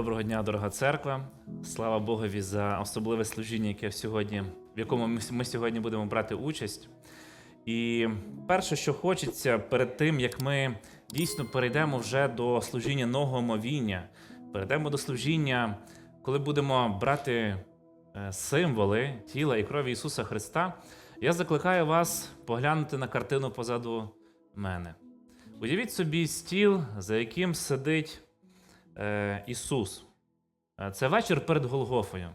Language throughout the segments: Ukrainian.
Доброго дня, дорога церква. Слава Богові за особливе служіння, яке сьогодні, в якому ми, сьогодні будемо брати участь. І перше, що хочеться перед тим, як ми дійсно перейдемо вже до служіння нового мовіння, перейдемо до служіння, коли будемо брати е, символи тіла і крові Ісуса Христа, я закликаю вас поглянути на картину позаду мене. Уявіть собі стіл, за яким сидить е, Ісус. Е, Це вечір перед Голгофою.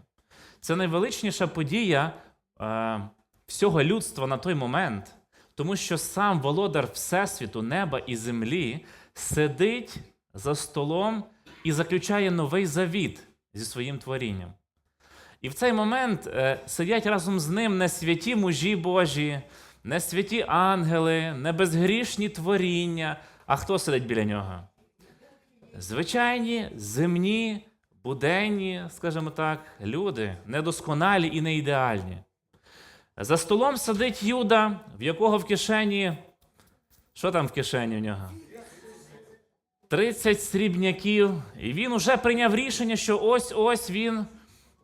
Це найвеличніша подія е, всього людства на той момент, тому що сам володар Всесвіту, неба і землі сидить за столом і заключає новий завіт зі своїм творінням. І в цей момент е, сидять разом з ним не святі мужі Божі, не святі ангели, не безгрішні творіння. А хто сидить біля нього? Звичайні, земні, буденні, скажімо так, люди, недосконалі і не ідеальні. За столом сидить Юда, в якого в кишені. Що там в кишені в нього? 30 срібняків. І він уже прийняв рішення, що ось-ось він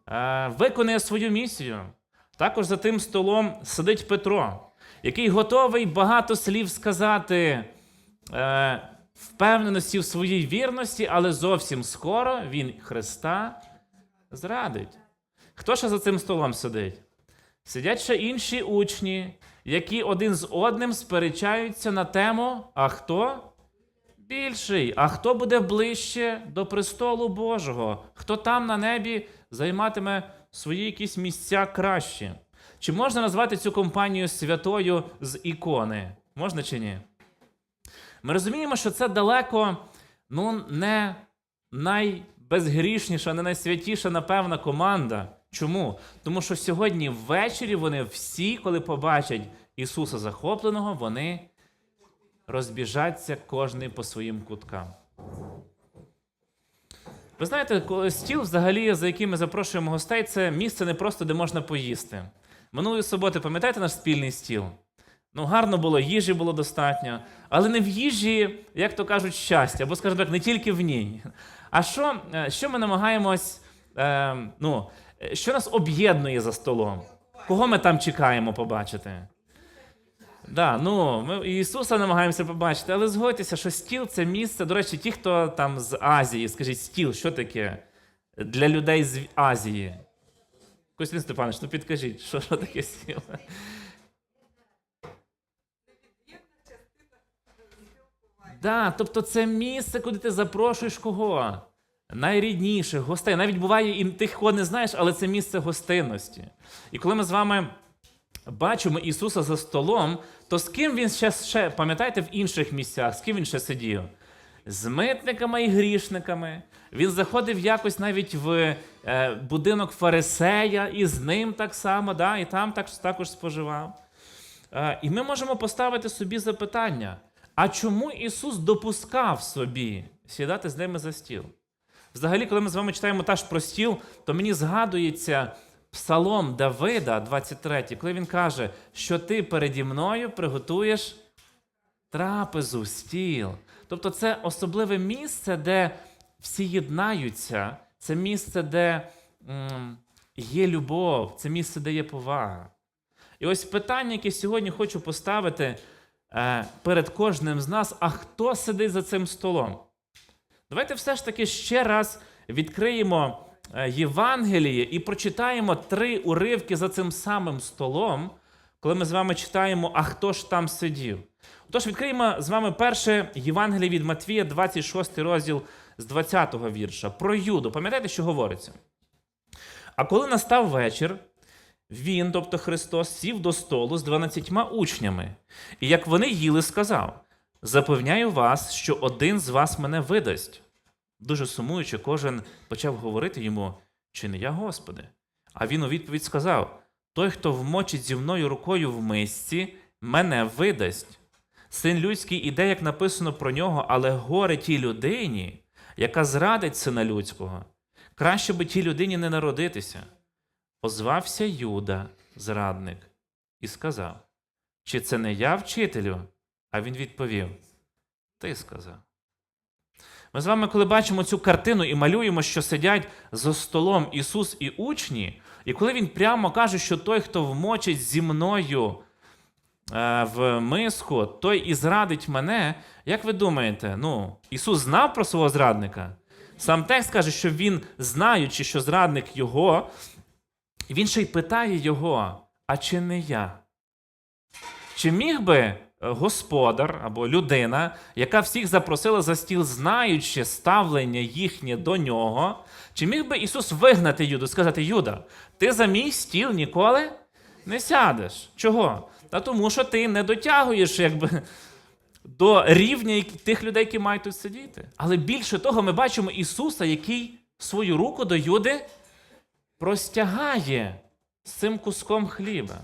е, виконує свою місію. Також за тим столом сидить Петро, який готовий багато слів сказати е, впевненості в своїй вірності, але зовсім скоро він Христа зрадить. Хто ще за цим столом сидить? Сидять ще інші учні, які один з одним сперечаються на тему: а хто більший? А хто буде ближче до престолу Божого? Хто там на небі займатиме свої якісь місця кращі? Чи можна назвати цю компанію святою з ікони? Можна чи ні? Ми розуміємо, що це далеко ну, не найбезгрішніша, не найсвятіша, напевна, команда. Чому? Тому що сьогодні ввечері вони всі, коли побачать Ісуса захопленого, вони розбіжаться кожний по своїм куткам. Ви знаєте, стіл, взагалі, за яким ми запрошуємо гостей, це місце не просто, де можна поїсти. Минулої суботи, пам'ятаєте наш спільний стіл? Ну, гарно було, їжі було достатньо, але не в їжі, як то кажуть, щастя, або, скажімо так, не тільки в ній. А що, е, що ми намагаємось, е, ну, що нас об'єднує за столом? Кого ми там чекаємо побачити? Да, ну, ми Ісуса намагаємося побачити, але згодьтеся, що стіл це місце. До речі, ті, хто там з Азії, скажіть, стіл, що таке для людей з Азії? Костянтин Степанович, ну підкажіть, що, що таке стіл? Да, тобто це місце, куди ти запрошуєш кого? Найрідніших гостей. Навіть буває і тих, кого не знаєш, але це місце гостинності. І коли ми з вами бачимо Ісуса за столом, то з ким він ще, ще пам'ятаєте, в інших місцях, з ким він ще сидів? З митниками і грішниками. Він заходив якось навіть в е, будинок фарисея, і з ним так само, да, і там так, також споживав. Е, і ми можемо поставити собі запитання: а чому Ісус допускав собі сідати з ними за стіл? Взагалі, коли ми з вами читаємо теж про стіл, то мені згадується Псалом Давида, 23, коли він каже, що ти переді мною приготуєш трапезу, стіл. Тобто це особливе місце, де всі єднаються, це місце, де є любов, це місце, де є повага. І ось питання, яке сьогодні хочу поставити перед кожним з нас: а хто сидить за цим столом? Давайте все ж таки ще раз відкриємо е, Євангеліє і прочитаємо три уривки за цим самим столом, коли ми з вами читаємо, а хто ж там сидів. Тож відкриємо з вами перше Євангеліє від Матвія, 26 розділ з 20 го вірша. Про Юду. Пам'ятаєте, що говориться? А коли настав вечір, він, тобто Христос, сів до столу з дванадцятьма учнями, і як вони їли, сказав: Запевняю вас, що один з вас мене видасть. Дуже сумуючи, кожен почав говорити йому, чи не я, Господи? А він у відповідь сказав: Той, хто вмочить зі мною рукою в мисці, мене видасть. Син людський іде, як написано про нього, але горе тій людині, яка зрадить сина людського. Краще би тій людині не народитися. Озвався Юда, зрадник, і сказав: Чи це не я, вчителю? А він відповів: Ти сказав. Ми з вами, коли бачимо цю картину і малюємо, що сидять за столом Ісус і учні, і коли Він прямо каже, що той, хто вмочить зі мною е, в миску, той і зрадить мене, як ви думаєте, ну, Ісус знав про свого зрадника? Сам текст каже, що Він, знаючи, що зрадник Його, він ще й питає Його, а чи не я? Чи міг би е, господар або людина, яка всіх запросила за стіл, знаючи ставлення їхнє до нього, чи міг би Ісус вигнати Юду, сказати: Юда, ти за мій стіл ніколи не сядеш? Чого? Та тому, що ти не дотягуєш якби, до рівня тих людей, які мають тут сидіти. Але більше того, ми бачимо Ісуса, який свою руку до Юди простягає з цим куском хліба.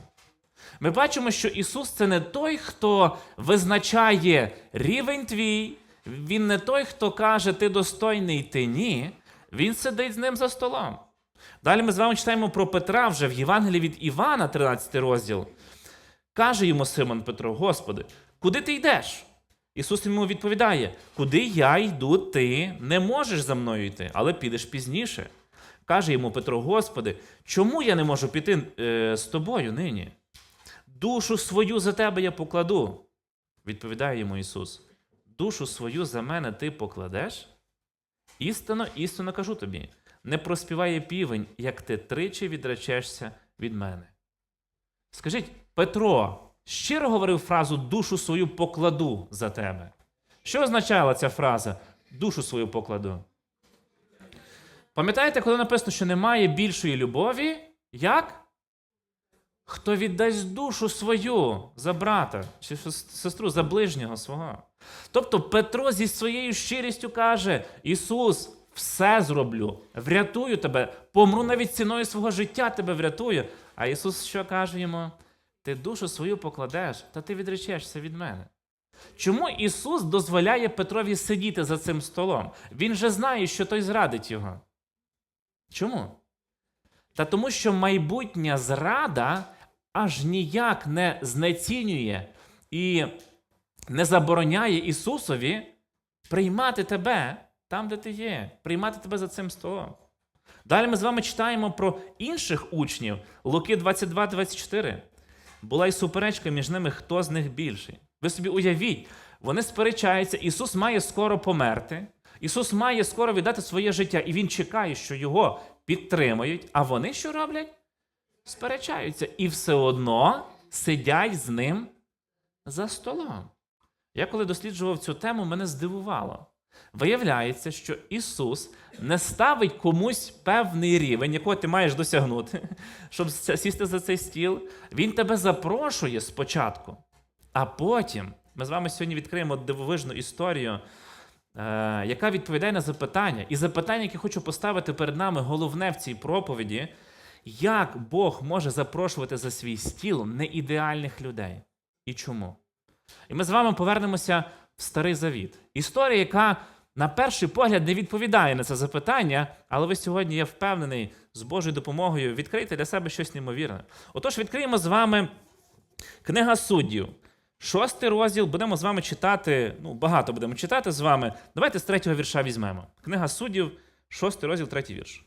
Ми бачимо, що Ісус це не той, хто визначає рівень твій, Він не той, хто каже, ти достойний, ти ні. Він сидить з ним за столом. Далі ми з вами читаємо про Петра вже в Євангелії від Івана, 13 розділ. Каже йому Симон Петро: Господи, куди ти йдеш? Ісус йому відповідає: Куди я йду, ти не можеш за мною йти, але підеш пізніше. Каже йому Петро: Господи, чому я не можу піти е, з тобою нині? Душу свою за тебе я покладу. Відповідає йому Ісус: Душу свою за мене ти покладеш? Істинно, істинно кажу тобі: не проспіває півень, як ти тричі відречешся від мене. Скажіть, Петро щиро говорив фразу душу свою покладу за тебе. Що означала ця фраза душу свою покладу? Пам'ятаєте, коли написано, що немає більшої любові, як? Хто віддасть душу свою за брата чи сестру, за ближнього свого. Тобто Петро зі своєю щирістю каже: Ісус, все зроблю, врятую тебе, помру навіть ціною свого життя тебе врятую. А Ісус що каже йому? Ти душу свою покладеш, та ти відречешся від мене. Чому Ісус дозволяє Петрові сидіти за цим столом? Він же знає, що той зрадить його. Чому? Та тому, що майбутня зрада аж ніяк не знецінює і не забороняє Ісусові приймати тебе там, де ти є, приймати тебе за цим столом. Далі ми з вами читаємо про інших учнів Луки 22-24. Була й суперечка між ними, хто з них більший. Ви собі уявіть, вони сперечаються, Ісус має скоро померти, Ісус має скоро віддати своє життя, і Він чекає, що його підтримають. А вони що роблять? Сперечаються і все одно сидять з ним за столом. Я коли досліджував цю тему, мене здивувало. Виявляється, що Ісус не ставить комусь певний рівень, якого ти маєш досягнути, щоб сісти за цей стіл. Він тебе запрошує спочатку, а потім ми з вами сьогодні відкриємо дивовижну історію, яка відповідає на запитання. І запитання, яке хочу поставити перед нами, головне в цій проповіді, як Бог може запрошувати за свій стіл неідеальних людей? І чому? І ми з вами повернемося в Старий Завіт. Історія, яка на перший погляд не відповідає на це запитання, але ви сьогодні, я впевнений, з Божою допомогою відкрийте для себе щось неймовірне. Отож, відкриємо з вами книга суддів. Шостий розділ будемо з вами читати. Ну, багато будемо читати з вами. Давайте з третього вірша візьмемо. Книга суддів, шостий розділ, третій вірш.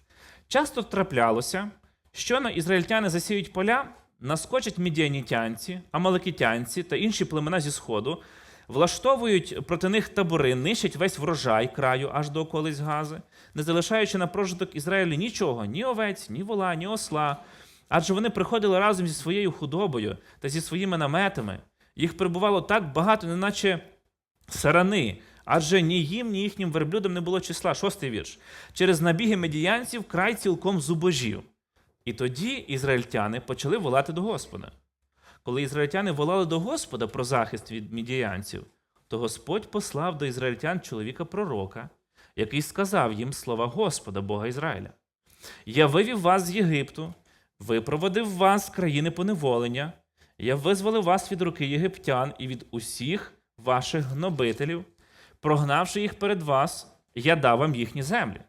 Часто траплялося, що на ізраїльтяни засіють поля, наскочать мідіанітянці, амаликитянці та інші племена зі сходу, влаштовують проти них табори, нищать весь врожай краю аж до околиць Гази, не залишаючи на прожиток Ізраїлю нічого, ні овець, ні вола, ні осла. Адже вони приходили разом зі своєю худобою та зі своїми наметами. Їх прибувало так багато, неначе сарани, адже ні їм, ні їхнім верблюдам не було числа. Шостий вірш. Через набіги медіянців край цілком зубожів. І тоді ізраїльтяни почали волати до Господа. Коли ізраїльтяни волали до Господа про захист від медіянців, то Господь послав до ізраїльтян чоловіка пророка, який сказав їм слова Господа, Бога Ізраїля. Я вивів вас з Єгипту, випроводив вас з країни поневолення, я визволив вас від руки єгиптян і від усіх ваших гнобителів, прогнавши їх перед вас, я дав вам їхні землі.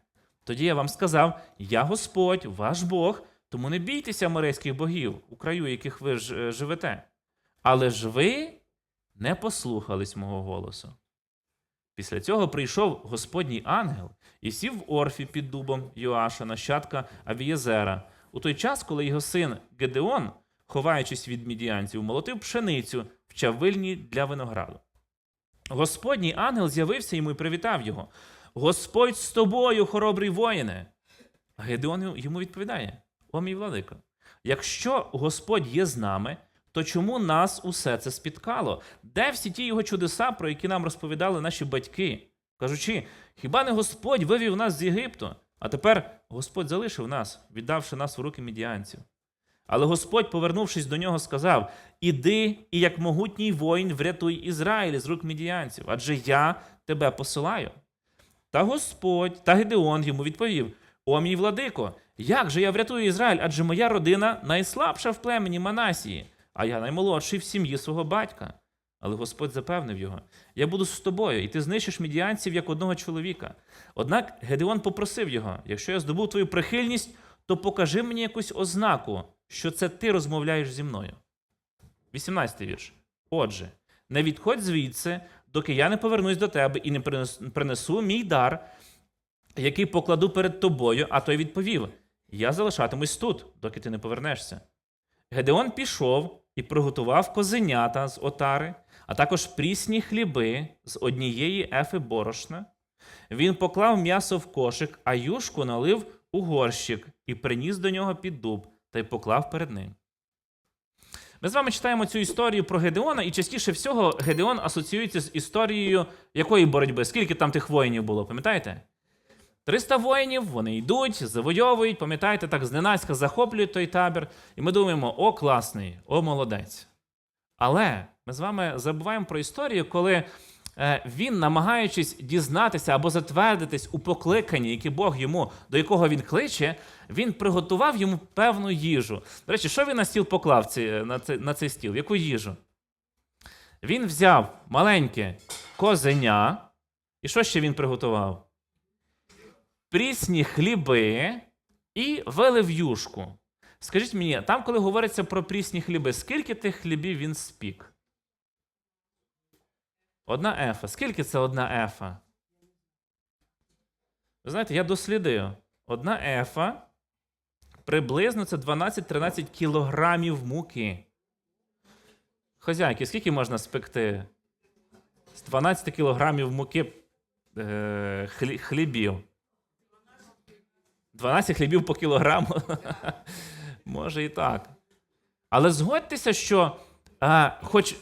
Тоді я вам сказав: Я Господь, ваш Бог, тому не бійтеся морейських богів, у краю яких ви ж, е, живете. Але ж ви не послухались мого голосу. Після цього прийшов Господній ангел і сів в Орфі під дубом Йоаша, нащадка Авієзера, у той час, коли його син Гедеон, ховаючись від мідіанців, молотив пшеницю в чавильні для винограду. Господній ангел з'явився йому і привітав його. Господь з тобою, хоробрий воїне. А Гедеон йому відповідає: О мій владико, якщо Господь є з нами, то чому нас усе це спіткало? Де всі ті його чудеса, про які нам розповідали наші батьки? Кажучи, хіба не Господь вивів нас з Єгипту? А тепер Господь залишив нас, віддавши нас у руки мідіанців. Але Господь, повернувшись до нього, сказав: Іди і як могутній воїн врятуй Ізраїль з рук мідіанців, адже я тебе посилаю. Та Господь та Гедеон йому відповів: О мій владико, як же я врятую Ізраїль, адже моя родина найслабша в племені Манасії, а я наймолодший в сім'ї свого батька. Але Господь запевнив його: Я буду з тобою, і ти знищиш мідіанців як одного чоловіка. Однак Гедеон попросив його: якщо я здобув твою прихильність, то покажи мені якусь ознаку, що це ти розмовляєш зі мною. 18 вірш. Отже, не відходь звідси, доки я не повернусь до тебе і не принесу мій дар, який покладу перед тобою, а той відповів: Я залишатимусь тут, доки ти не повернешся. Гедеон пішов і приготував козенята з отари, а також прісні хліби з однієї ефи борошна. Він поклав м'ясо в кошик, а юшку налив у горщик і приніс до нього під дуб та й поклав перед ним. Ми з вами читаємо цю історію про Гедеона, і частіше всього Гедеон асоціюється з історією якої боротьби? Скільки там тих воїнів було, пам'ятаєте? 300 воїнів, вони йдуть, завойовують, пам'ятаєте, так зненацька захоплюють той табір. І ми думаємо, о, класний, о, молодець. Але ми з вами забуваємо про історію, коли він, намагаючись дізнатися або затвердитись у покликанні, яке Бог йому, до якого він кличе, він приготував йому певну їжу. До речі, що він на стіл поклав ці, на, цей, на цей стіл? Яку їжу? Він взяв маленьке козеня. І що ще він приготував? Прісні хліби і вилив юшку. Скажіть мені, там, коли говориться про прісні хліби, скільки тих хлібів він спік? Одна ефа. Скільки це одна ефа? Ви знаєте, я дослідив. Одна ефа приблизно це 12-13 кілограмів муки. Хозяйки, скільки можна спекти? З 12 кілограмів муки е, хлібів. 12 хлібів по кілограму. Може і так. Але згодьтеся, що а, хоч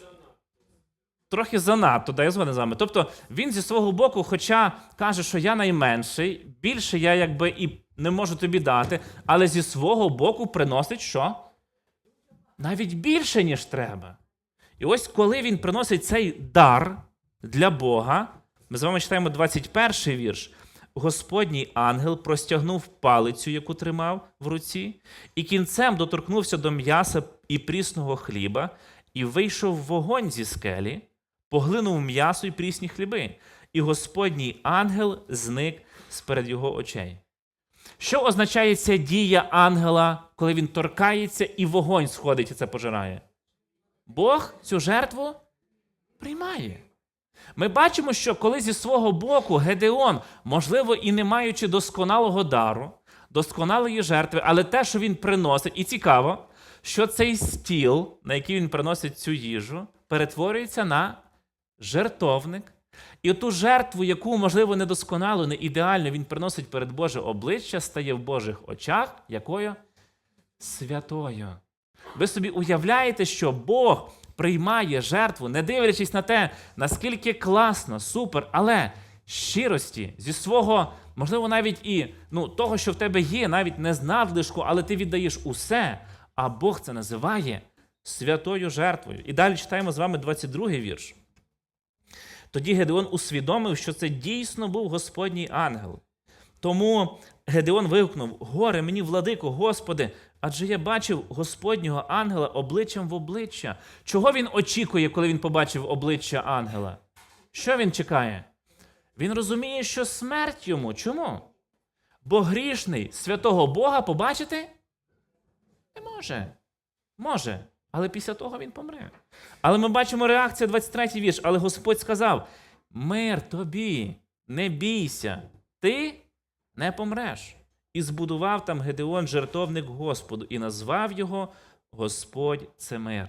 трохи занадто, да, я згоден з вами. Тобто він зі свого боку, хоча каже, що я найменший, більше я якби і не можу тобі дати, але зі свого боку приносить що? Навіть більше, ніж треба. І ось коли він приносить цей дар для Бога, ми з вами читаємо 21 вірш. Господній ангел простягнув палицю, яку тримав в руці, і кінцем доторкнувся до м'яса і прісного хліба, і вийшов вогонь зі скелі, поглинув м'ясо і прісні хліби, і Господній ангел зник сперед його очей. Що означає ця дія ангела, коли він торкається і вогонь сходить і це пожирає? Бог цю жертву приймає. Ми бачимо, що коли зі свого боку Гедеон, можливо, і не маючи досконалого дару, досконалої жертви, але те, що він приносить, і цікаво, що цей стіл, на який він приносить цю їжу, перетворюється на жертовник. І ту жертву, яку, можливо, недосконало, не ідеально він приносить перед Боже обличчя, стає в Божих очах якою? Святою. Ви собі уявляєте, що Бог приймає жертву, не дивлячись на те, наскільки класно, супер, але щирості зі свого, можливо, навіть і ну, того, що в тебе є, навіть не з надлишку, але ти віддаєш усе. А Бог це називає святою жертвою. І далі читаємо з вами 22 вірш. Тоді Гедеон усвідомив, що це дійсно був Господній ангел. Тому Гедеон вигукнув: Горе мені, владико, Господи, адже я бачив Господнього ангела обличчям в обличчя. Чого він очікує, коли він побачив обличчя ангела? Що він чекає? Він розуміє, що смерть йому. Чому? Бо грішний святого Бога побачити не може. Може, але після того він помре. Але ми бачимо реакцію 23 вірш. Але Господь сказав: Мир тобі, не бійся, ти не помреш. І збудував там Гедеон жертовник Господу, і назвав його Господь це мир.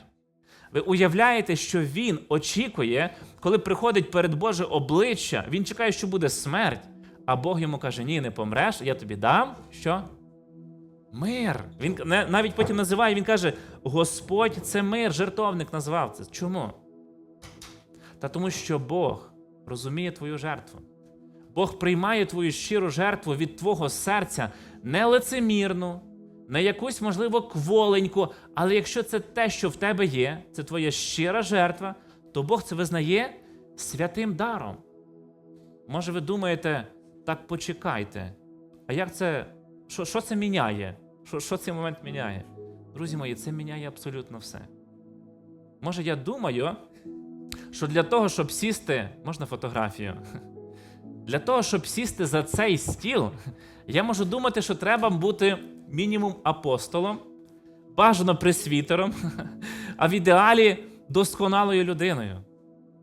Ви уявляєте, що він очікує, коли приходить перед Боже обличчя, він чекає, що буде смерть, а Бог йому каже: Ні, не помреш, я тобі дам що? Мир. Він навіть потім називає, він каже: Господь це мир, жертовник назвав це. Чому? Та тому, що Бог розуміє твою жертву. Бог приймає твою щиру жертву від твого серця не лицемірну, не якусь, можливо, кволеньку, але якщо це те, що в тебе є, це твоя щира жертва, то Бог це визнає святим даром. Може, ви думаєте, так почекайте. А як це, що, що це міняє? Що, що цей момент міняє? Друзі мої, це міняє абсолютно все. Може, я думаю, що для того, щоб сісти, можна фотографію. Для того, щоб сісти за цей стіл, я можу думати, що треба бути мінімум апостолом, бажано пресвітером, а в ідеалі досконалою людиною.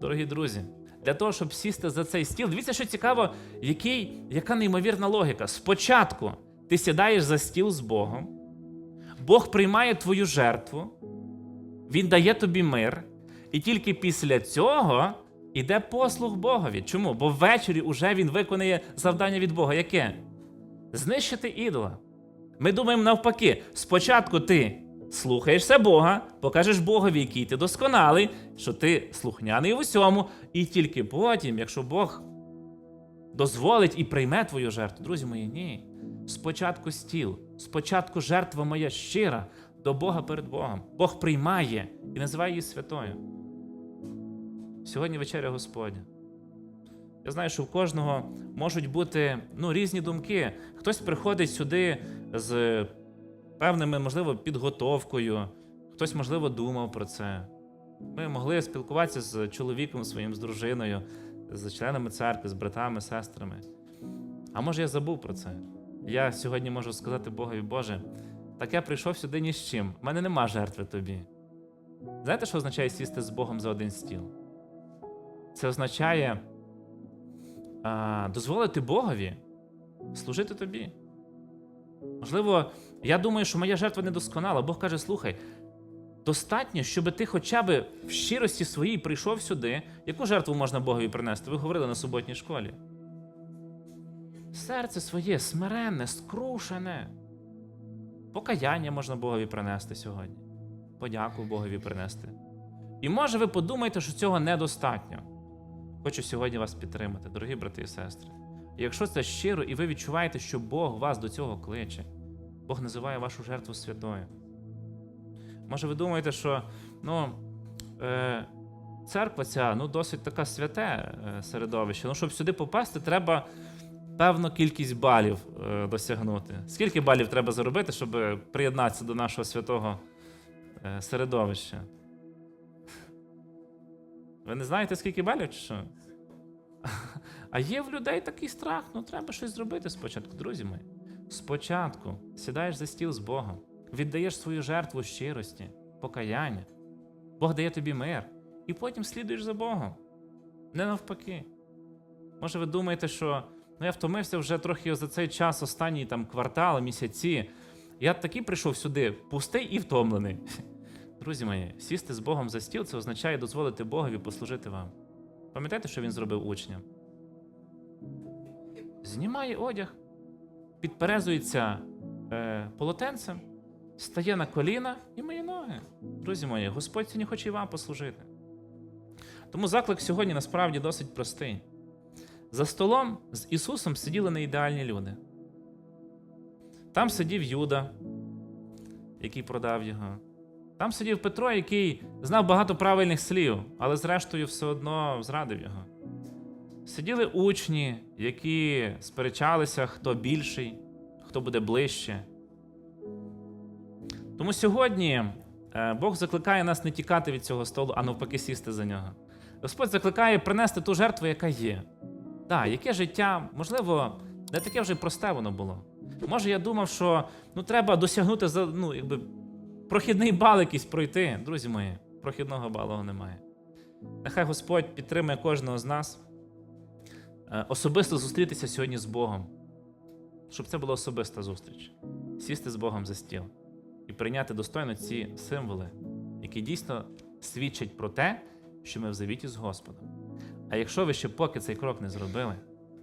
Дорогі друзі, для того, щоб сісти за цей стіл, дивіться, що цікаво, який, яка неймовірна логіка. Спочатку ти сідаєш за стіл з Богом, Бог приймає твою жертву, Він дає тобі мир, і тільки після цього іде послуг Богові. Чому? Бо ввечері уже він виконує завдання від Бога. Яке? Знищити ідола. Ми думаємо навпаки: спочатку ти слухаєшся Бога, покажеш Богові, який ти досконалий, що ти слухняний в усьому, і тільки потім, якщо Бог дозволить і прийме твою жертву, друзі мої, ні. Спочатку стіл, спочатку жертва моя щира до Бога перед Богом. Бог приймає і називає її святою. Сьогодні вечеря Господня. Я знаю, що в кожного можуть бути ну, різні думки. Хтось приходить сюди з певними, можливо, підготовкою, хтось, можливо, думав про це. Ми могли спілкуватися з чоловіком своїм, з дружиною, з членами церкви, з братами, сестрами. А може, я забув про це. Я сьогодні можу сказати Богові, Боже, так я прийшов сюди ні з чим. У мене нема жертви тобі. Знаєте, що означає сісти з Богом за один стіл? Це означає а, дозволити Богові служити тобі. Можливо, я думаю, що моя жертва недосконала. Бог каже: слухай, достатньо, щоб ти хоча б в щирості своїй прийшов сюди. Яку жертву можна Богові принести? Ви говорили на суботній школі. Серце своє смиренне, скрушене. Покаяння можна Богові принести сьогодні. Подяку Богові принести. І може ви подумаєте, що цього недостатньо. Хочу сьогодні вас підтримати, дорогі брати і сестри. Якщо це щиро, і ви відчуваєте, що Бог вас до цього кличе, Бог називає вашу жертву святою. Може, ви думаєте, що ну, е, церква ця ну, досить така святе е, середовище. Ну, щоб сюди попасти, треба певну кількість балів е, досягнути. Скільки балів треба заробити, щоб приєднатися до нашого святого е, середовища? Ви не знаєте, скільки балів чи що? А є в людей такий страх, ну треба щось зробити спочатку, друзі мої. Спочатку сідаєш за стіл з Богом, віддаєш свою жертву щирості, покаяння. Бог дає тобі мир, і потім слідуєш за Богом. Не навпаки. Може, ви думаєте, що ну, я втомився вже трохи за цей час, останні там квартали, місяці. Я такий прийшов сюди, пустий і втомлений. Друзі мої, сісти з Богом за стіл це означає дозволити Богові послужити вам. Пам'ятаєте, що він зробив учням? Знімає одяг, підперезується е, полотенцем, стає на коліна і миє ноги. Друзі мої, Господь сьогодні хоче і вам послужити. Тому заклик сьогодні насправді досить простий. За столом з Ісусом сиділи неідеальні люди. Там сидів Юда, який продав його. Там сидів Петро, який знав багато правильних слів, але зрештою все одно зрадив його. Сиділи учні, які сперечалися, хто більший, хто буде ближче. Тому сьогодні е, Бог закликає нас не тікати від цього столу, а навпаки сісти за нього. Господь закликає принести ту жертву, яка є. Так, яке життя, можливо, не таке вже просте воно було. Може, я думав, що ну, треба досягнути за, ну, якби, прохідний бал якийсь пройти. Друзі мої, прохідного балу немає. Нехай Господь підтримує кожного з нас, е, особисто зустрітися сьогодні з Богом, щоб це була особиста зустріч, сісти з Богом за стіл і прийняти достойно ці символи, які дійсно свідчать про те, що ми в завіті з Господом. А якщо ви ще поки цей крок не зробили,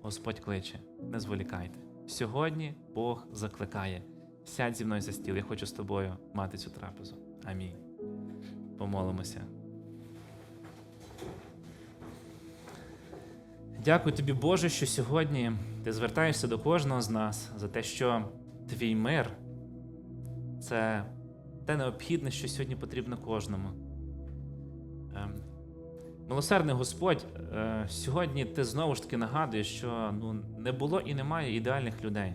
Господь кличе, не зволікайте. Сьогодні Бог закликає. Сядь зі мною за стіл, я хочу з тобою мати цю трапезу. Амінь. Помолимося. Дякую тобі, Боже, що сьогодні ти звертаєшся до кожного з нас за те, що твій мир це те необхідне, що сьогодні потрібно кожному. Милосердний Господь, е, сьогодні ти знову ж таки нагадуєш, що ну, не було і немає ідеальних людей.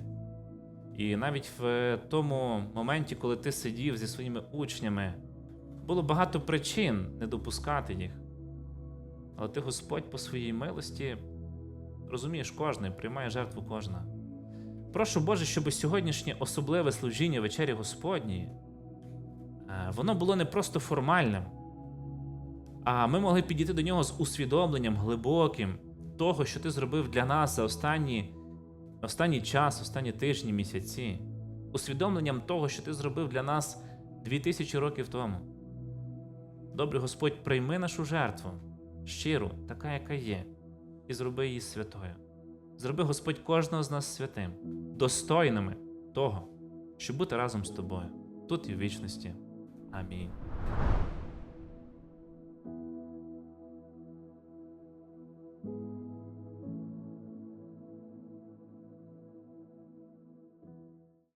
І навіть в тому моменті, коли ти сидів зі своїми учнями, було багато причин не допускати їх. Але ти, Господь, по своїй милості розумієш кожний, приймає жертву кожна. Прошу Боже, щоб сьогоднішнє особливе служіння вечері Господньої, е, воно було не просто формальним, а ми могли підійти до нього з усвідомленням глибоким того, що ти зробив для нас за останні, останній час, останні тижні, місяці, усвідомленням того, що ти зробив для нас дві тисячі років тому. Добрий Господь, прийми нашу жертву, щиру, така, яка є, і зроби її святою. Зроби Господь кожного з нас святим, достойними того, щоб бути разом з тобою, тут і в вічності. Амінь.